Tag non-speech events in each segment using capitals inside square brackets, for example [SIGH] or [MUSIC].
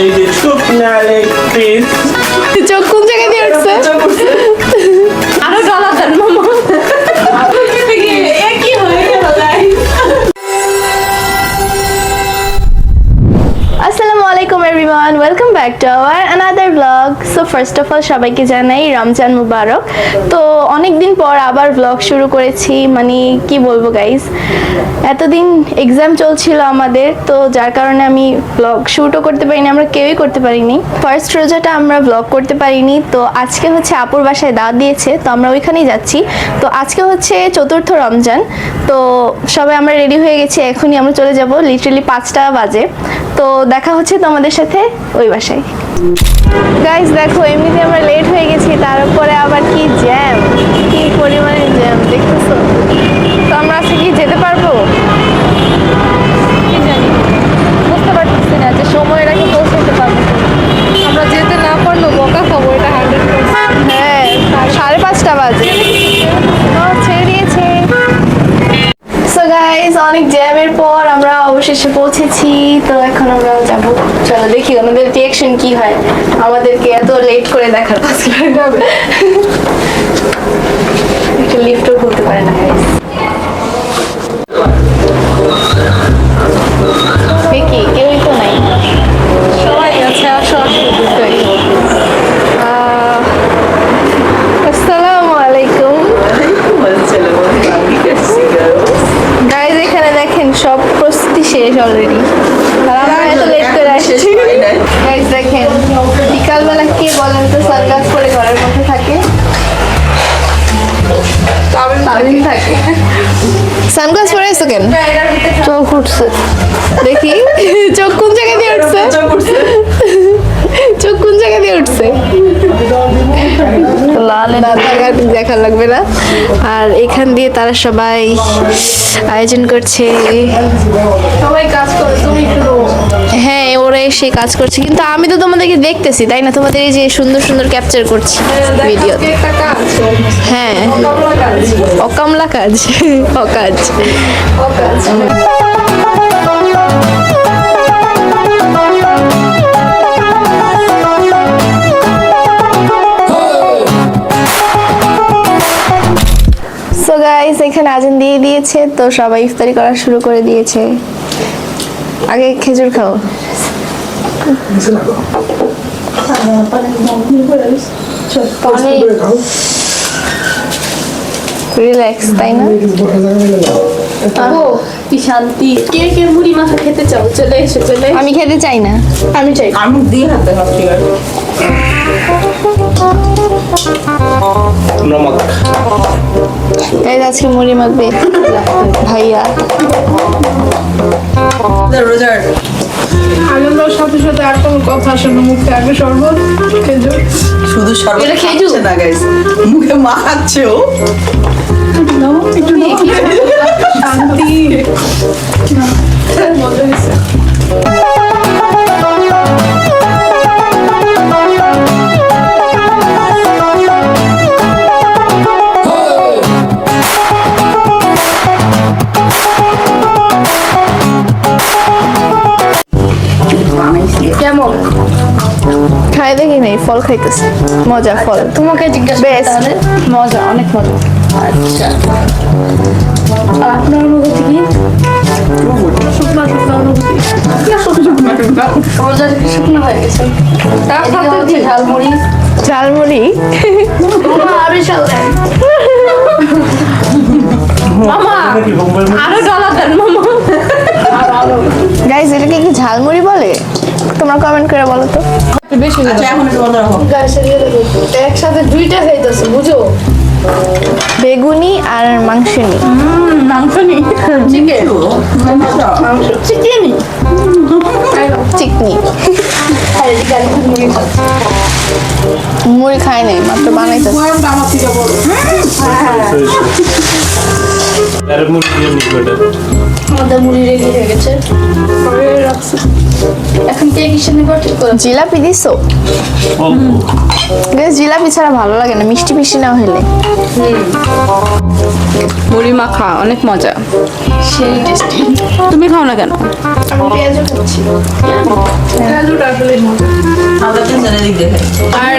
এই যে শুকনা লেগ পিস। চোখ কোন জায়গায় দিয়ে উঠছে? Back to our another blog so first of all সবাইকে জানাই রমজান মুবারক। তো অনেক দিন পর আবার ব্লগ শুরু করেছি। মানে কি বলব গাইস এতদিন এক্সাম চলছিল আমাদের। তো, যার কারণে আমি ব্লগ শ্যুটও করতে পারিনি, আমরা কেউই করতে পারিনি। ফার্স্ট রোজাটা আমরা ব্লগ করতে পারিনি। তো, আজকে হচ্ছে আপুর বাসায় দাওয়াত দিয়েছে। তো, আমরা ওইখানেই যাচ্ছি। তো, আজকে হচ্ছে চতুর্থ রমজান। তো, সবাই আমরা রেডি হয়ে গেছি। এখনই আমরা চলে যাব। লিটারালি পাঁচটা বাজে। তো, দেখা হচ্ছে তোমাদের সাথে ওই বাসায়। গাইস দেখো, এমনিতে আমরা লেট হয়ে গেছি তার উপরে আবার কি জ্যাম কি পরিমাণে জ্যাম দেখতেছো? তো আমরা আজকে কি যেতে পারব? বুঝতে পারতেছি না যে সময়ের আগে পৌঁছাতে পারব আমরা যেতে না পারলেও বকা খাব, এটা হান্ড্রেড হ্যাঁ সাড়ে পাঁচটা বাজে। গাইস অনেক জ্যামের পর আমরা অবশেষে পৌঁছেছি। তো এখন আমরা যাব। চলো দেখি ওনাদের রিয়াকশন কি হয়। আমাদেরকে এত লেট করে দেখার পাঁচ একটু লিফটও করতে পারে না গাইস তামিম থাকে সানগ্লাস পরে এসো কেন? চোখ উঠছে। দেখি। চোখ কোন জায়গায় দিয়ে উঠছে? চোখ কোন জায়গায় দিয়ে উঠছে? লাল দেখা লাগবে না। আর এখান দিয়ে তারা সবাই আয়োজন করছে। সবাই কাজ করে তুমি হ্যাঁ ওরা এসে কাজ করছে। কিন্তু আমি তো তোমাদেরকে দেখতেছি তাই না? তোমাদের এই যে সুন্দর সুন্দর ক্যাপচার করছি ভিডিও কাজ। হ্যাঁ। কমলা কাজ। অকামলা কাজ। [LAUGHS] অকাজ। ও এখানে আজান দিয়ে দিয়েছে তো সবাই ইফতারি করা শুরু করে দিয়েছে। আগে খেজুর খাও। রিল্যাক্স তাই না? কি শান্তি। কে কে মুড়ি মাখা খেতে চাও? চলে এসো চলে আমি খেতে চাই না। আমি চাই। আমি দিয়ে হাতে হাতে নমক। এই আজকে মুড়ি মাখবে। ভাইয়া। রোজার আনন্দের সাথে সাথে আর কোনো কথা আসে না মুখে আগে শরবত খেজুর। শুধু শরবত এটা খেজুর। না গাইস মুখে মাখাচ্ছে ও। নাও একটু ফল খাইতেছে। মজা ফল। তোমাকে জিজ্ঞাসা. মজা অনেক মজা। আচ্ছা। আপনার অনুভূতি কি? শুকনো শুকনো অনুভূতি রোজা থেকে হয়ে গেছে? তার সাথে হচ্ছে ঝালমুড়ি। ঝালমুড়ি? আরও শাল মামা আরও ডলার দেন মামা। গাইজ এটাকে কি ঝালমুড়ি বলে? তোমরা কমেন্ট করে বলো তো। বেশি আচ্ছা এখন একটু বন্ধ রাখো। একসাথে দুইটা খাইতেছে বুঝো? বেগুনি আর মাংস নি মাংস। নি চিকেন। মুড়ি খাই নাই মাত্র এটা। আমাদের মুড়ি রেডি হয়ে গেছে। রাখছি। এখন কে কিসের নিব ঠিক করে জিলাপি দিছো? অল্প জিলাপি ছাড়া ভালো লাগে না মিষ্টি মিষ্টি না হলে মুড়ি মাখা অনেক মজা। সেই টেস্টি তুমি খাও না কেন? আমি পেঁয়াজও খাচ্ছি। পেঁয়াজটা আসলে দিক দেখে। আর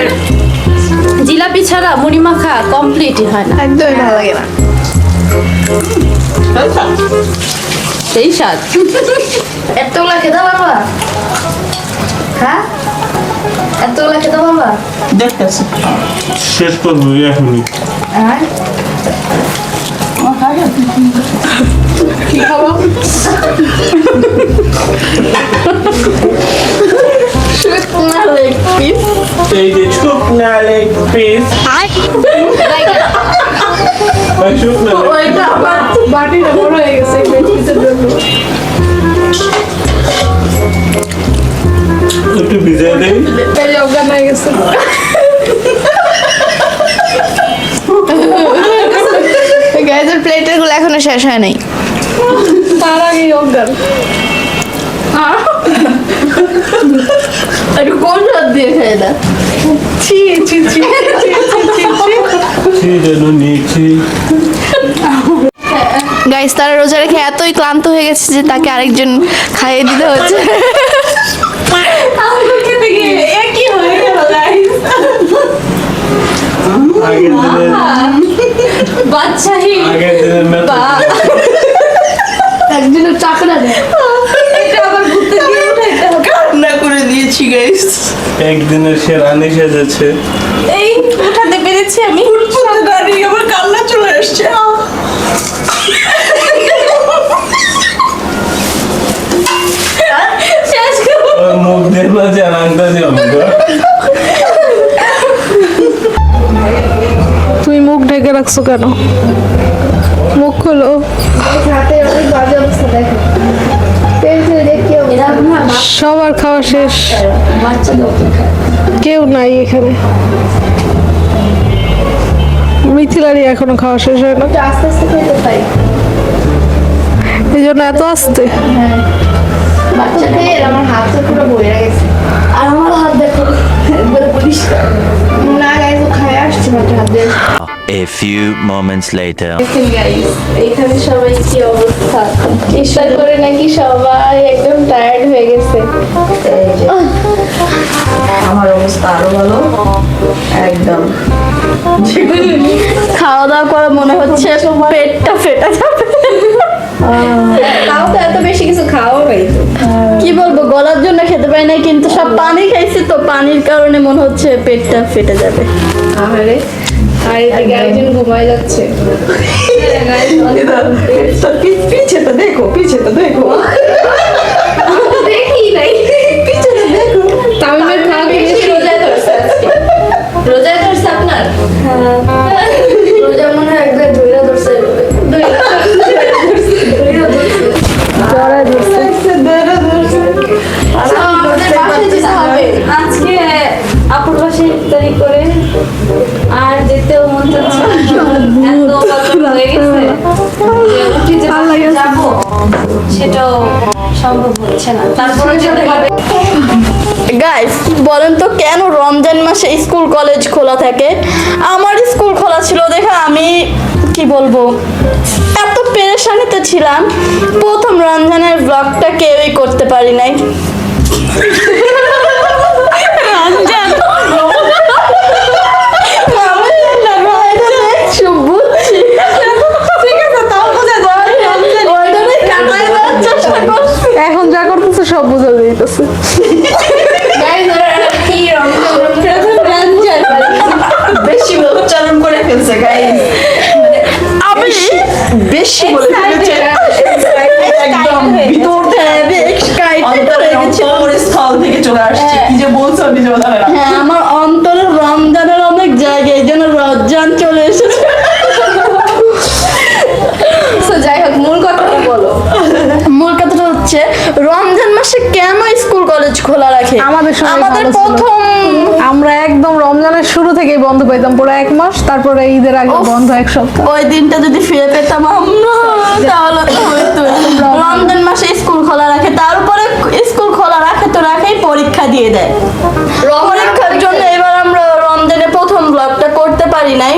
জিলাপি ছাড়া মুড়ি মাখা কমপ্লিটই হয় না। একদমই ভালো লাগে না। সেই স্বাদ এতগুলা খেতে পারবা? হ্যাঁ? এতগুলা খেতে পারবা? দেখতেছি। শেষ করব এখনই। হ্যাঁ? কি খাব শুকনা লেগ পিস এই যে শুকনা লেগ পিস শুকনা leg ওইটা আবার বাটিটা বড় হয়ে গেছে। একটু ভিজাই দেই। তাই অজ্ঞান হয়ে গেছে। গ্যাসের প্লেটেরগুলো এখনও শেষ হয় নাই। তার আগে অজ্ঞান একটু কোন দিয়ে খাই না ছি ছি। গাইস তারা রোজা রেখে এতই ক্লান্ত হয়ে গেছে যে তাকে আরেকজন খাইয়ে দিতে হচ্ছে। বাচ্চাহি একজনের চাকরা দেয় গাইস একদিনের এই উঠাতে পেরেছি আমি। আমার কান্না চলে আসছে। ওর মুখ দিয়ে না যে আনন্দাজি আমাকে তুমি মুখ ঢেকে রাখছো কেন? মুখ খোলো। সবার খাওয়া শেষ। কেউ নাই এখানে। মিথিলারই এখনও খাওয়া শেষ হয় না। একটু আস্তে আস্তে খেতে পাই এই জন্য এত আসতে? বাচ্চাদের আমার হাত few moments later. দেখেন গাইজ এখানে সবাই কি অবস্থা? চেষ্টা করে নাকি সবাই একদম টায়ার্ড হয়ে গেছে? আমার অবস্থা আরও ভালো। একদম। খাওয়া দাওয়া করে মনে হচ্ছে পেটটা ফেটে যাবে। তাও তো এত বেশি কিছু খাওয়া হয়তো কি বলব গলার জন্য খেতে পারি না কিন্তু সব পানি খাইছি তো পানির কারণে মনে হচ্ছে পেটটা ফেটে যাবে। আরে আর এদিকে একজন ঘুমাই যাচ্ছে। পিছে তো দেখো পিছে তো দেখো। দেখি নাই। তামিমের খাওয়া ধরছে। ধরছে আপনার? রোজা সম্ভব হচ্ছে না। তারপরে যেতে হবে। গাইস বলেন তো কেন রমজান মাসে স্কুল কলেজ খোলা থাকে? আমার স্কুল খোলা ছিল দেখে আমি কি বলব? এত পেরেশানিতে ছিলাম। প্রথম রমজানের ব্লগটা কেউই করতে পারি নাই। বলে ফেলেছে একদম ভিতর অন্তরের স্থল থেকে চলে আসছে। কি যে বলছো নিজে জানে না। হ্যাঁ আমার অন্তরে রমজানের অনেক জায়গায় যেন রমজান চলে এসেছে। যাই হোক মূল কথাটা বলো। মূল কথাটা হচ্ছে রমজান মাসে কেন স্কুল কলেজ খোলা রাখে? আমাদের আমাদের প্রথম আমরা একদম রমজানের শুরু থেকেই বন্ধ পাইতাম পুরো এক মাস তারপরে ঈদের আগে বন্ধ এক সপ্তাহ। ওই দিনটা যদি ফিরে পেতাম আমরা তাহলে রমজান মাসে স্কুল খোলা রাখে তারপরে স্কুল খোলা রাখে তো রাখেই পরীক্ষা দিয়ে দেয়। পরীক্ষার জন্য পারি নাই।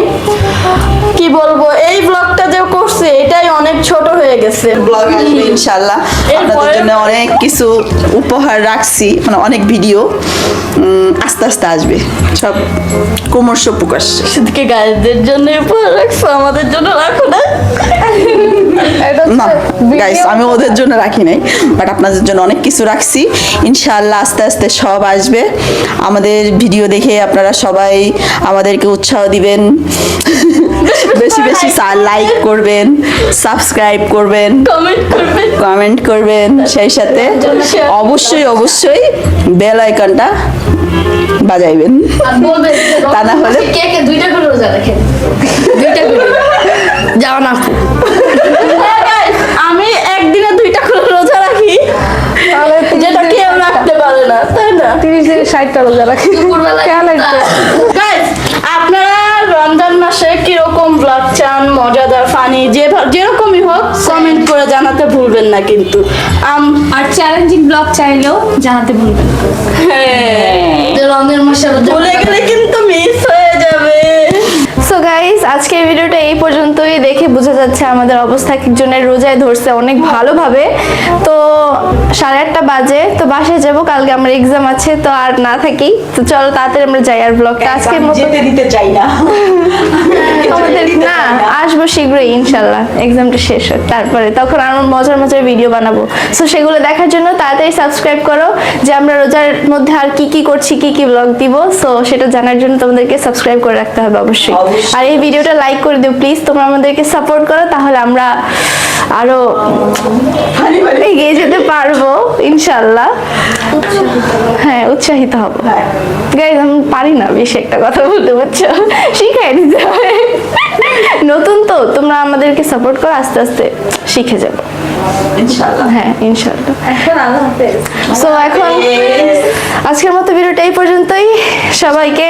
কি বলব এই ব্লগটা যে করছে এটাই অনেক ছোট হয়ে গেছে। ব্লগ আসবে ইনশাল্লাহ আপনাদের জন্য অনেক কিছু উপহার রাখছি মানে অনেক ভিডিও আস্তে আস্তে আসবে। সব ক্রমশ প্রকাশ। সেদিকে গাইদের জন্য উপহার রাখছো আমাদের জন্য রাখো না। না গাইস আমি ওদের জন্য রাখি নাই বাট আপনাদের জন্য অনেক কিছু রাখছি। ইনশাআল্লাহ আস্তে আস্তে সব আসবে। আমাদের ভিডিও দেখে আপনারা সবাই আমাদেরকে উৎসাহ দিবেন। [LAUGHS] বেশি বেশি লাইক করবেন সাবস্ক্রাইব করবেন কমেন্ট করবেন। সেই সাথে অবশ্যই অবশ্যই বেল আইকনটা বাজাইবেন। তা না হলে কে কে দুইটা করে রোজা রাখেন? দুইটা করে। যাও না। হ্যাঁ, আমি একদিনে দুইটা করে রোজা রাখি। তাহলে যেটা কেউ রাখতে পারে না তাই না? তিরিশ দিনে ষাটটা রোজা রাখি। খেয়াল একটু। জানাতে ভুলবেন না কিন্তু। আম আর চ্যালেঞ্জিং ব্লগ চাইলেও জানাতে ভুলবেন হ্যাঁ। রঙের মশলা বলে গেলে কিন্তু মিস দেখে বোঝা যাচ্ছে আমাদের অবস্থা একজনের রোজায় ধরছে অনেক ভালোভাবে। তো সাড়ে আটটা বাজে তো বাসায় যাব কালকে আমার এক্সাম আছে তো আর না থাকি তো চলো তাড়াতাড়ি আমরা যাই আর ব্লগটা আজকের মতো যেতে দিতে চাই না। আমাদের না আসব শীঘ্রই ইনশাল্লাহ। এক্সামটা শেষ হোক তারপরে। তখন মজার মজার ভিডিও বানাবো। সো সেগুলো দেখার জন্য তাড়াতাড়ি সাবস্ক্রাইব করো যে আমরা রোজার মধ্যে আর কি কি করছি কি কি ব্লগ দিব। সো সেটা জানার জন্য তোমাদেরকে সাবস্ক্রাইব করে রাখতে হবে অবশ্যই। আর এই ভিডিওটা লাইক করে দিও প্লিজ তোমরা আমাদেরকে সাপোর্ট করো তাহলে আমরা আরও এগিয়ে যেতে পারব ইনশাল্লাহ। হ্যাঁ উৎসাহিত হব। গাইজ আমি পারি না বেশি একটা কথা বলতে পারছ শিখাই দিতে হবে। নতুন তো তোমরা আমাদেরকে সাপোর্ট করো আস্তে আস্তে শিখে যাব। হ্যাঁ ইনশাল্লাহ। এখন সো এখন আজকের মতো ভিডিওটা এই পর্যন্তই। সবাইকে